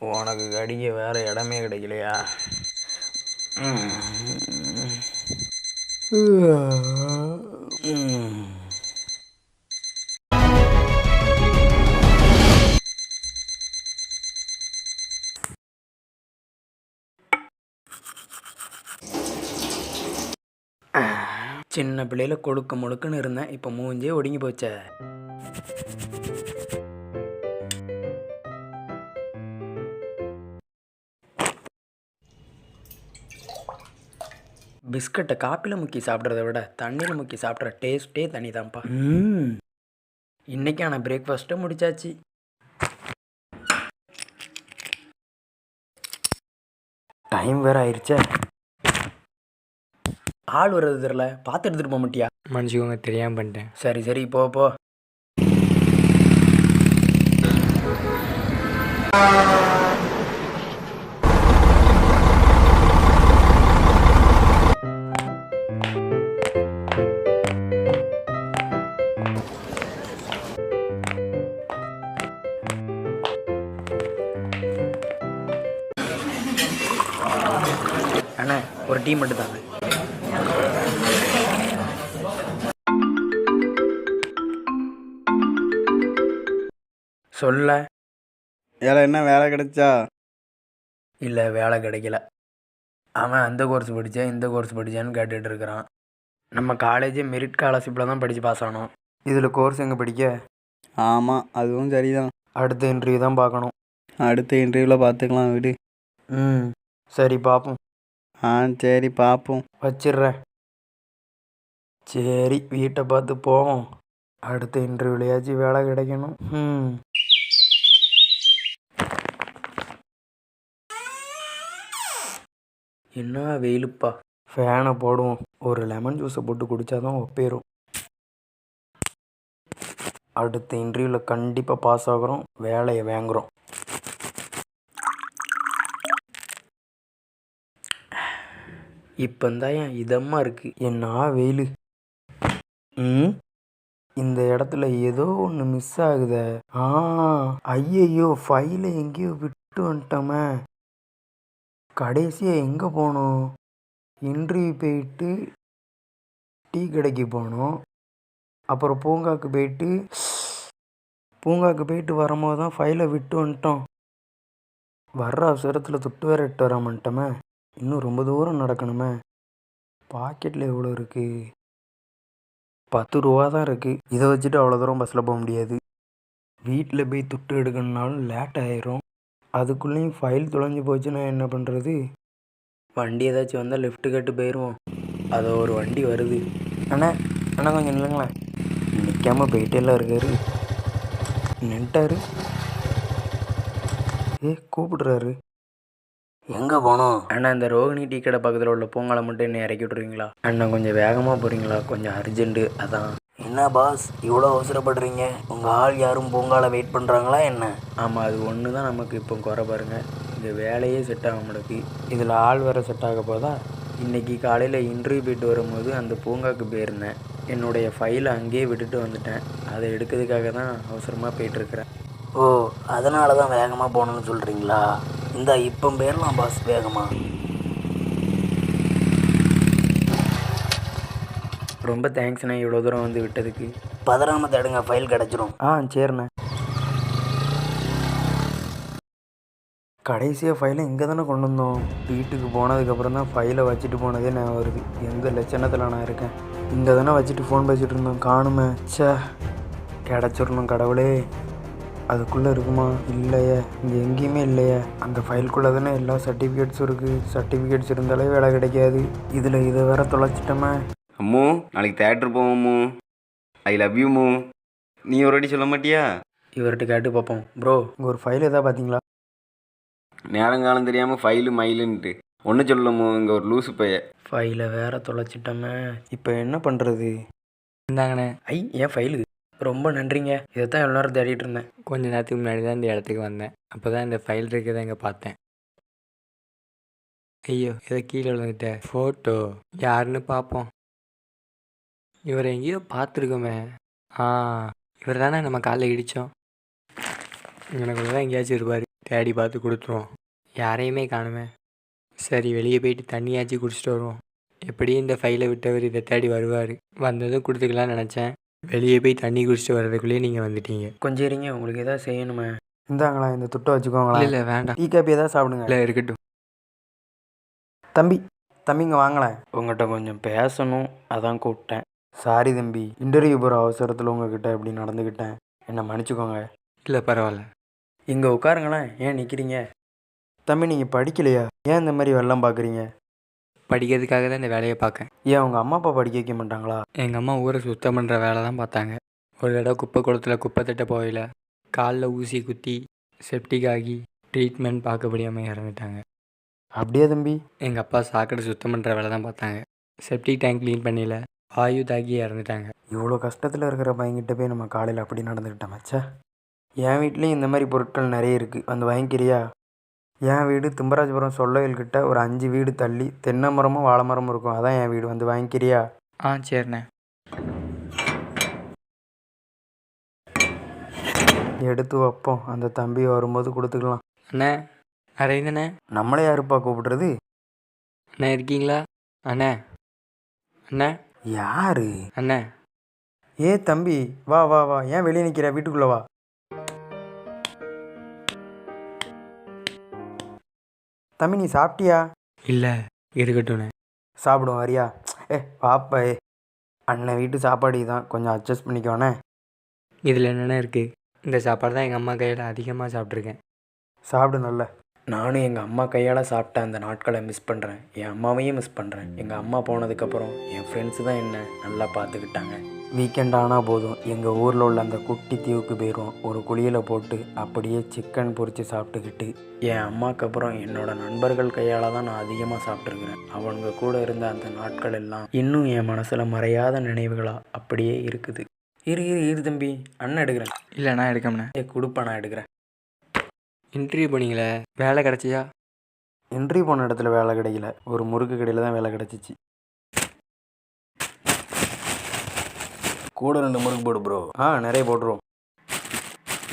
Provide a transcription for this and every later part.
உனக்கு கடிக்க வேறு இடமே கிடைக்கலையா? சின்ன பிள்ளையில கொழுக்க முழுக்குன்னு இருந்தேன். இப்போ மூஞ்சே ஒடுங்கி போச்சே. பிஸ்கட்டை காப்பியில் முக்கி சாப்பிட்றத விட தண்ணியில் முக்கி சாப்பிட்ற டேஸ்ட்டே தனி தான்ப்பா ம். இன்னைக்கான பிரேக்ஃபாஸ்ட்டை முடிச்சாச்சு. டைம் வேற ஆயிடுச்சே ஆள் வர்றது தெரில பார்த்து எடுத்துகிட்டு போக மாட்டியா? மன்னிச்சுக்கோங்க தெரியாமல் பண்ணிட்டேன். சரி சரி போ போ. டீ மட்டும் தாங்க சொல்ல. ஏல என்ன வேலை கிடைச்சா? இல்லை வேலை கிடைக்கல. அவன் அந்த கோர்ஸ் படித்தேன் இந்த கோர்ஸ் படித்தேன்னு கேட்டுட்டு இருக்கிறான். நம்ம காலேஜே மெரிட் ஸ்காலர்ஷிப்பில் தான் படித்து பாஸ் ஆனோம். இதில் கோர்ஸ் எங்கே படிக்க? ஆமாம் அதுவும் சரிதான். அடுத்த இன்டர்வியூ தான் பார்க்கணும். அடுத்த இன்டர்வியூவில் பார்த்துக்கலாம் விடு. ம் சரி பார்ப்போம். ஆ சரி பார்ப்போம் வச்சிடுறேன். சரி வீட்டை பார்த்து போவோம். அடுத்த இன்டர்வியூலையாச்சும் வேலை கிடைக்கணும். ம் என்ன வெயிலுப்பா? ஃபேனை போடுவோம். ஒரு லெமன் ஜூஸை போட்டு குடித்தாதான் ஒப்பேரும். அடுத்த இன்டர்வியூவில் கண்டிப்பாக பாஸ் ஆகுறோம். வேலையை வாங்குறோம். இப்போந்தான் என் இதமாக இருக்குது என்ன வெயில்? ம்? இந்த இடத்துல ஏதோ ஒன்று மிஸ் ஆகுதே. ஆ ஐயையோ ஃபைலை எங்கேயோ விட்டு வந்துட்டோமே. கடைசியாக எங்கே போனோம்? இன்டர்வியூ போயிட்டு டீ கடைக்கு போனோம். அப்புறம் பூங்காக்கு போயிட்டு பூங்காக்கு போயிட்டு வரும்போது தான் ஃபைலை விட்டு வந்துட்டோம். வர்ற அவசரத்தில் துட்டு வேற எட்டு வராமட்டோமே இன்னும் ரொம்ப தூரம் நடக்கணுமே. பாக்கெட்டில் எவ்வளோ இருக்குது பத்து ரூபா தான் இருக்குது இதை வச்சுட்டு அவ்வளோ தூரம் பஸ்ஸில் போக முடியாது. வீட்டில் போய் துட்டு எடுக்கணுனாலும் லேட் ஆயிரும். அதுக்குள்ளேயும் ஃபைல் தொலைஞ்சு போச்சுன்னா என்ன பண்ணுறது வண்டி ஏதாச்சும் வந்தால் லிஃப்ட்டு கட்டு போயிடுவோம் அதோ ஒரு வண்டி வருது. அண்ணா அண்ணா கொஞ்சம் நில்லுங்களேன். நிற்காம போயிட்டே எல்லாம் இருக்காரு. நின்ட்டாரு. ஏ கூப்பிடுறாரு. எங்கே போனோம்? அண்ணா இந்த ரோகிணி டீ கடை பக்கத்தில் உள்ள பூங்காலை மட்டும் என்ன இறக்கி விட்ருவீங்களா அண்ணா கொஞ்சம் வேகமாக போகிறீங்களா கொஞ்சம் அர்ஜென்ட்டு அதான். என்ன பாஸ் இவ்வளோ அவசரப்படுறீங்க? உங்கள் ஆள் யாரும் பூங்கால வெயிட் பண்ணுறாங்களா என்ன? ஆமாம் அது ஒன்று தான் நமக்கு இப்போ குறை பாருங்க. இந்த வேலையே செட் ஆக மாட்டேங்குது இதில் ஆள் வேறு செட் ஆக போதா? இன்றைக்கி காலையில் இன்டர்வியூ போயிட்டு வரும்போது அந்த பூங்காக்கு போயிருந்தேன். என்னுடைய ஃபைலை அங்கேயே விட்டுட்டு வந்துட்டேன். அதை எடுக்கிறதுக்காக தான் அவசரமாக போயிட்டுருக்கிறேன் ஓ அதனால தான் வேகமாக போகணுன்னு சொல்கிறீங்களா இந்த இப்போ போயிடலாம் பாஸ் வேகமாக ரொம்ப தேங்க்ஸ்ண்ணே இவ்வளோ தூரம் வந்து விட்டதுக்கு. பதறாம தடுங்க ஃபைல் கிடச்சிரும். ஆ சரிண்ணே. கடைசியாக ஃபைலை இங்கே தானே கொண்டு வந்தோம். வீட்டுக்கு போனதுக்கப்புறம் தான் ஃபைலை வச்சுட்டு போனதே நான் வருது. எந்த லட்சணத்தில் நான் இருக்கேன். இங்கே தானே வச்சுட்டு ஃபோன் பேசிகிட்டு இருந்தோம். காணுமே. ச்சே கிடச்சிடணும் கடவுளே. அதுக்குள்ளே இருக்குமா? இல்லையே. இங்கே எங்கேயுமே இல்லையே. அந்த ஃபைல்குள்ளே தானே எல்லா சர்டிஃபிகேட்ஸும் இருக்குது சர்டிஃபிகேட்ஸ் இருந்தாலே வேலை கிடைக்காது. இதில் இதை வேற தொலைச்சிட்டோமே. அம்மு நாளைக்கு தேட்டர் போவோம் அம்மு. ஐ லவ் யூ மு நீ ஒரு வாட்டி சொல்ல மாட்டியா? இவர்கிட்ட கேட்டு பார்ப்போம். ப்ரோ இங்கே ஒரு ஃபைல் எதாவது பார்த்தீங்களா? நேரங்காலம் தெரியாமல் ஃபைலு மயிலுன்ட்டு ஒன்று சொல்லமோ இங்கே ஒரு லூசு பைய. ஃபைலை வேற தொலைச்சிட்டோமே. இப்போ என்ன பண்ணுறது இந்தாங்கண்ணே. ஐ ஏன் ஃபைலு ரொம்ப நன்றிங்க. இதை தான் எவ்வளோ நேரம் தேடிட்டு இருந்தேன். கொஞ்ச நேரத்துக்கு முன்னாடி தான் இந்த இடத்துக்கு வந்தேன். அப்போ தான் இந்த ஃபைல் இருக்கிறத இங்கே பார்த்தேன். ஐயோ இதை கீழே விழுந்துட்ட. ஃபோட்டோ யாருன்னு பார்ப்போம். இவரை எங்கேயோ பார்த்துருக்கோமே. ஆ இவர் தானே நம்ம காலைல இடித்தோம் எனக்கு தான் எங்கேயாச்சும் இருப்பார். தேடி பார்த்து கொடுத்துருவோம். யாரையுமே காணுமே. சரி வெளியே போயிட்டு தண்ணியாச்சும் குடிச்சிட்டு வருவோம். எப்படியும் இந்த ஃபைலை விட்டவர் இதை தேடி வருவார். வந்ததும் கொடுத்துக்கலாம்னு நினச்சேன். வெளியே போய் தண்ணி குடிச்சிட்டு வர்றதுக்குள்ளேயே நீங்கள் வந்துட்டீங்க. கொஞ்சம் இருங்க உங்களுக்கு எதாவது செய்யணுமே. இந்தாங்களா இந்த துட்டை வச்சுக்கோங்களா இல்லை இல்லை வேண்டாம். டீ காப்பி ஏதாவது சாப்பிடுங்க. இல்லை இருக்கட்டும். தம்பி தம்பிங்க வாங்களேன் உங்கள்கிட்ட கொஞ்சம் பேசணும் அதான் கூப்பிட்டேன். சாரி தம்பி இன்டர்வியூ போகிற அவசரத்தில் உங்ககிட்ட இப்படி நடந்துக்கிட்டேன். என்னை மன்னிச்சுக்கோங்க. இல்லை பரவாயில்ல. இங்கே உட்காருங்களேன் ஏன் நிற்கிறீங்க தம்பி நீங்கள் படிக்கலையா? ஏன் இந்த மாதிரி வெள்ளம் பார்க்குறீங்க படிக்கிறதுக்காக தான் இந்த வேலையை பார்க்கேன் ஏன் உங்கள் அம்மா அப்பா படிக்க வைக்க மாட்டாங்களா? எங்கள் அம்மா ஊரை சுத்தம் பண்ணுற வேலை தான் பார்த்தாங்க. ஒரு தடவை குப்பை குளத்தில் குப்பை தட்ட போகல காலில் ஊசி குத்தி செப்டிக் ஆகி ட்ரீட்மெண்ட் பார்க்க முடியாமல் இறந்துட்டாங்க. அப்படியே தம்பி? எங்கள் அப்பா சாக்கடை சுத்தம் பண்ணுற வேலை தான் பார்த்தாங்க. செப்டிக் டேங்க் க்ளீன் பண்ணல வாயு தாக்கி இறந்துட்டாங்க. இவ்வளோ கஷ்டத்தில் இருக்கிற பையன்கிட்ட போய் நம்ம காலையில் அப்படி நடந்துக்கிட்டோம் மச்சா என் வீட்லேயும் இந்த மாதிரி பொருட்கள் நிறைய இருக்குது வந்து வாங்கிக்கிறியா? என் வீடு திம்பராஜபுரம் சொல்லவேல்கிட்ட ஒரு அஞ்சு வீடு தள்ளி தென்னை மரமும் வாழை மரமும் இருக்கும். அதான் என் வீடு. வந்து வாங்கிக்கிறியா? ஆ சரிண்ணே. எடுத்து வைப்போம். அந்த தம்பி வரும்போது கொடுத்துக்கலாம். அண்ணே அரவிந்தண்ணே நம்மளே யாருப்பா கூப்பிடுறது? அண்ணே இருக்கீங்களா? அண்ணே. அண்ணே. யாரு? அண்ணே. ஏ தம்பி வா வா வா. ஏன் வெளியே நிற்கிற வீட்டுக்குள்ளே வா. தம்பி நீ சாப்பிட்டியா? இல்லை இருக்கட்டும்ண்ணே சாப்பிடுவோம் வரியா? ஏ பாப்பா ஏ. அண்ணன் வீட்டு சாப்பாடு தான் கொஞ்சம் அட்ஜஸ்ட் பண்ணிக்கோண்ணே இதில் என்னென்ன இருக்குது இந்த சாப்பாடு தான் எங்கள் அம்மா கையில் அதிகமாக சாப்பிட்ருக்கேன் சாப்பிடு நல்ல. நானும் எங்கள் அம்மா கையால் சாப்பிட்ட அந்த நாட்களை மிஸ் பண்ணுறேன் என் அம்மாவையும் மிஸ் பண்ணுறேன் எங்கள் அம்மா போனதுக்கப்புறம் என் ஃப்ரெண்ட்ஸு தான் என்ன நல்லா பார்த்துக்கிட்டாங்க. வீக்கெண்ட் ஆனால் போதும். எங்கள் ஊரில் உள்ள அந்த குட்டி தீவுக்கு போயிடுவோம் ஒரு குழியில் போட்டு அப்படியே சிக்கன் பொரித்து சாப்பிட்டுக்கிட்டு என் அம்மாவுக்கு அப்புறம் என்னோட நண்பர்கள் கையால் தான் நான் அதிகமாக சாப்பிட்ருக்கிறேன் அவங்க கூட இருந்த அந்த நாட்கள் எல்லாம் இன்னும் என் மனசில் மறையாத நினைவுகளாக அப்படியே இருக்குது. இரு இரு இரு தம்பி அண்ணன் எடுக்கிறேன். இல்லை நான் எடுக்கம்ண்ணே. ஏ கொடுப்பா நான் எடுக்கிறேன். இன்டர்வியூ போனீங்களே வேலை கிடச்சியா? இன்டர்வியூ போன இடத்துல வேலை கிடைக்கல. ஒரு முறுக்கு கடையில் தான் வேலை கிடச்சிச்சு. கூட ரெண்டு முறுக்கு போடு ப்ரோ ஆ நிறைய போட்டுருவோம்.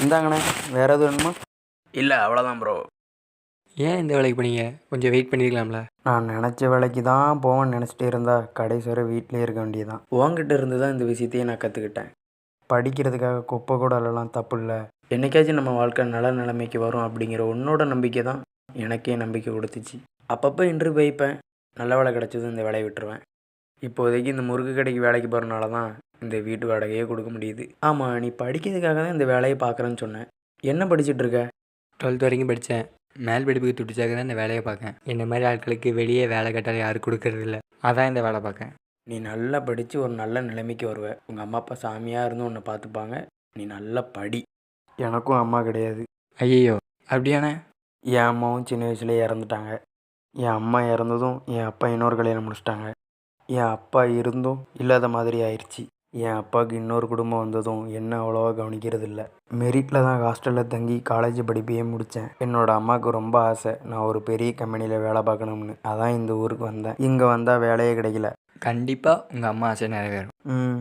இந்தாங்கண்ணே வேற எதுவும் வேணுமா? இல்லை அவ்வளோதான் ப்ரோ ஏன் இந்த வேலைக்கு போனீங்க? கொஞ்சம் வெயிட் பண்ணியிருக்கலாம்ல நான் நினச்ச வேலைக்கு தான் போவேன்னு நினச்சிட்டே இருந்தா கடைசி வரை வீட்டிலே இருக்க வேண்டியதுதான். உங்ககிட்ட இருந்து தான் இந்த விஷயத்தையே நான் கற்றுக்கிட்டேன் படிக்கிறதுக்காக குப்பை கூட அள்ளலாம் தப்பு இல்லை. என்னைக்காச்சும் நம்ம வாழ்க்கை நல்ல நிலைமைக்கு வரும் அப்படிங்கிற உன்னோட நம்பிக்கை தான் எனக்கே நம்பிக்கை கொடுத்துச்சு. அப்பப்போ இன்டர்வியூ வைப்பேன் நல்ல வேலை கிடச்சதும் இந்த வேலையை விட்டுருவேன். இப்போதைக்கு இந்த முறுக்கு கடைக்கு வேலைக்கு போகிறனால தான் இந்த வீட்டு வாடகையே கொடுக்க முடியுது. ஆமாம் நீ படிக்கிறதுக்காக தான் இந்த வேலையை பார்க்குறேன்னு சொன்னேன் என்ன படிச்சிட்டு இருக்க? டுவெல்த் வரைக்கும் படித்தேன் மேல் படிப்புக்கு துடிச்சாக்க தான் இந்த வேலையை பார்க்கேன். இந்த மாதிரி ஆட்களுக்கு வெளியே வேலை கட்டால் யாரும் கொடுக்கறதில்ல அதான் இந்த வேலை பார்க்கேன். நீ நல்லா படித்து ஒரு நல்ல நிலைமைக்கு வருவ. உங்கள் அம்மா அப்பா சாமியாக இருந்து உன்னை பார்த்துப்பாங்க. நீ நல்லா படி. எனக்கும் அம்மா கிடையாது. ஐயோ அப்படியாண்ணே? என் அம்மாவும் சின்ன வயசுலேயே இறந்துட்டாங்க. என் அம்மா இறந்ததும் என் அப்பா இன்னொரு கல்யாணம் முடிச்சிட்டாங்க. என் அப்பா இருந்தும் இல்லாத மாதிரி ஆயிடுச்சு என் அப்பாவுக்கு இன்னொரு குடும்பம் வந்ததும் என்ன அவ்வளோவா கவனிக்கிறது இல்லை மெரிட்டில் தான் ஹாஸ்டலில் தங்கி காலேஜ் படிப்பையே முடித்தேன் என்னோட அம்மாவுக்கு ரொம்ப ஆசை. நான் ஒரு பெரிய கம்பெனியில் வேலை பார்க்கணும்னு. அதான் இந்த ஊருக்கு வந்தேன். இங்கே வந்தால் வேலையே கிடைக்கல. கண்டிப்பாக உங்கள் அம்மா ஆசை நிறைவேறும். ம்.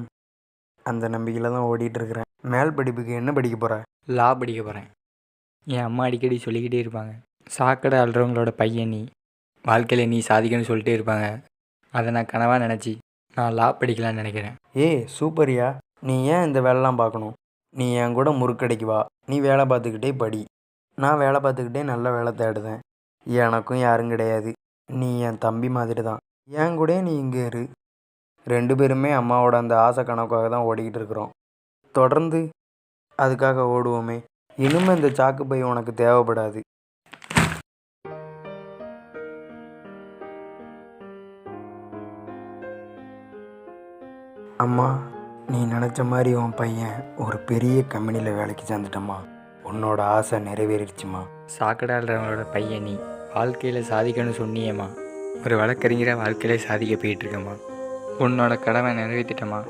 அந்த நம்பிக்கையில் தான் ஓடிட்டு இருக்கிறேன். மேல் படிப்புக்கு என்ன படிக்க போகிற லா படிக்க போகிறேன் என் அம்மா அடிக்கடி சொல்லிக்கிட்டே இருப்பாங்க. சாக்கடை அல்றவங்களோட பையன் நீ. வாழ்க்கையில் நீ சாதிக்கணும்னு சொல்லிட்டே இருப்பாங்க. அதை நான் கனவாக நினச்சி நான் லா படிக்கலாம்னு நினைக்கிறேன். ஏய் சூப்பர்யா. நீ ஏன் இந்த வேலைலாம் பார்க்கணும்? நீ என் கூட முறுக்கடைக்கு வா. நீ வேலை பார்த்துக்கிட்டே படி. நான் வேலை பார்த்துக்கிட்டே நல்ல வேலை தேடுதேன். எனக்கும் யாரும் கிடையாது. நீ என் தம்பி மாதிரி தான் என் கூட நீ இங்கே இரு. ரெண்டு பேருமே அம்மாவோட அந்த ஆசை கணக்காக தான் ஓடிக்கிட்டு இருக்கிறோம். தொடர்ந்து அதுக்காக ஓடுவோமே. இனிமே இந்த சாக்கு பை உனக்கு தேவைப்படாது. அம்மா நீ நினச்ச மாதிரி உன் பையன் ஒரு பெரிய கம்பெனியில் வேலைக்கு சேர்ந்துட்டம்மா. உன்னோட ஆசை நிறைவேறிடுச்சுமா சாக்கடை பையன் நீ. வாழ்க்கையில் சாதிக்கணும்னு சொன்னியேம்மா. ஒரு வழக்கறிஞராக வாழ்க்கையில சாதிக்க போயிட்டுருக்கம்மா உன்னோட கடமை நிறைவேற்றிட்டம்மா